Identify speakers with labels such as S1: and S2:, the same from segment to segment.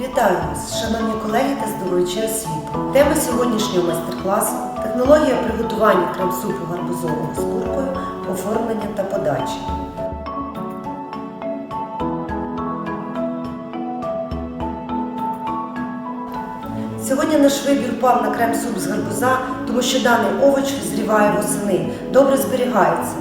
S1: Вітаю вас, шановні колеги та здобувачі освіти. Тема сьогоднішнього майстер-класу технологія приготування крем-супу гарбузового з куркою, оформлення та подачі. Сьогодні наш вибір пав на крем-суп з гарбуза, тому що даний овоч визріває восени, добре зберігається.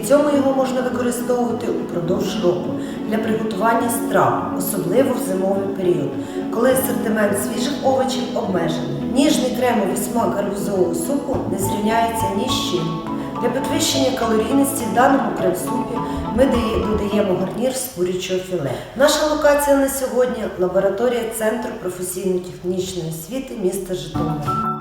S1: Завдяки цьому його можна використовувати упродовж року для приготування страв, особливо в зимовий період, коли асортимент свіжих овочів обмежений. Ніжний кремовий смак гарбузового супу не зрівняється ні з чим. Для підвищення калорійності в даному крем-супі ми додаємо гарнір з курячого філе. Наша локація на сьогодні лабораторія Центру професійно-технічної освіти міста Житомир.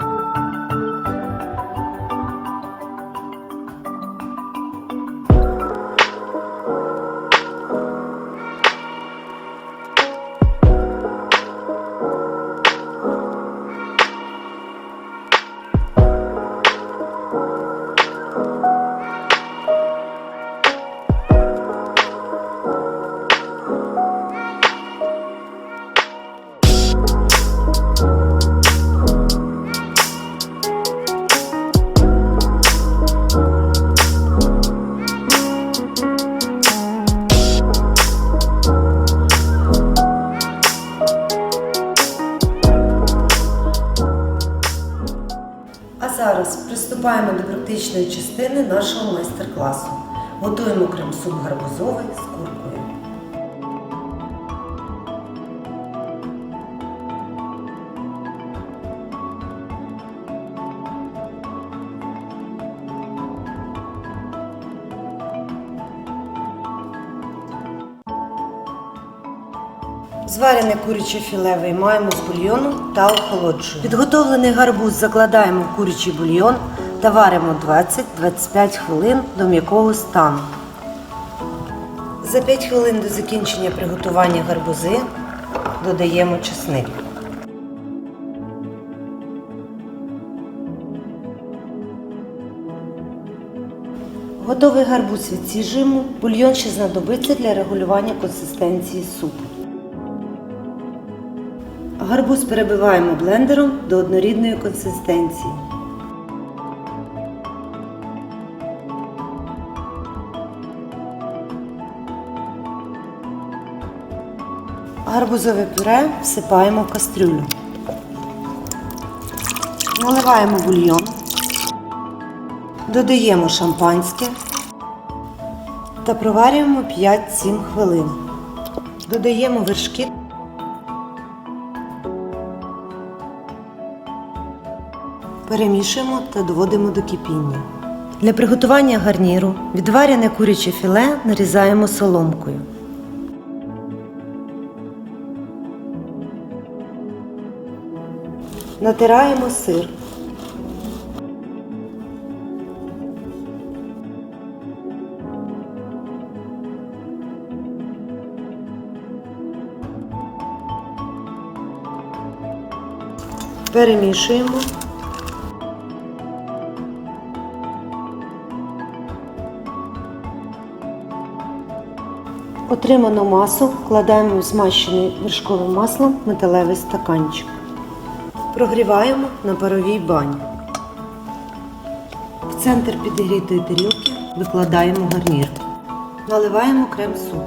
S1: Зараз приступаємо до практичної частини нашого майстер-класу. Готуємо крем-суп гарбузовий з куркою. Зварене куряче філе виймаємо з бульйону та охолоджуємо. Підготовлений гарбуз закладаємо в курячий бульйон та варимо 20-25 хвилин до м'якого стану. За 5 хвилин до закінчення приготування гарбузи додаємо чесник. Готовий гарбуз відсіжуємо. Бульйон ще знадобиться для регулювання консистенції супу. Гарбуз перебиваємо блендером до однорідної консистенції. Гарбузове пюре всипаємо в кастрюлю. Наливаємо бульйон. Додаємо шампанське та проварюємо 5-7 хвилин. Додаємо вершки Перемішуємо та доводимо до кипіння. Для приготування гарніру відварене куряче філе нарізаємо соломкою. Натираємо сир. Перемішуємо. Отриману масу вкладаємо в змащений вершковим маслом металевий стаканчик. Прогріваємо на паровій бані. В центр підігрітої тарілки викладаємо гарнір. Наливаємо крем-суп.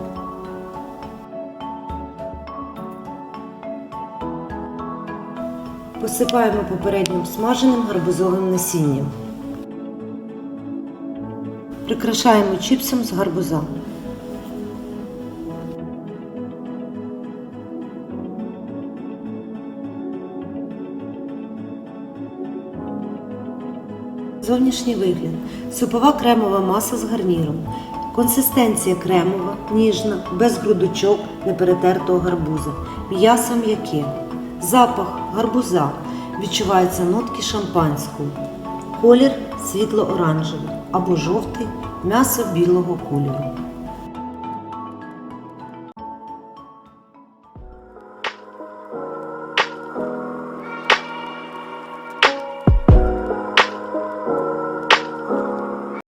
S1: Посипаємо попереднім смаженим гарбузовим насінням. Прикрашаємо чіпсом з гарбуза. Зовнішній вигляд. Супова кремова маса з гарніром. Консистенція кремова, ніжна, без грудочок неперетертого гарбуза. М'ясо м'яке. Запах гарбуза. Відчуваються нотки шампанського. Колір світло-оранжевий або жовтий, м'ясо білого кольору.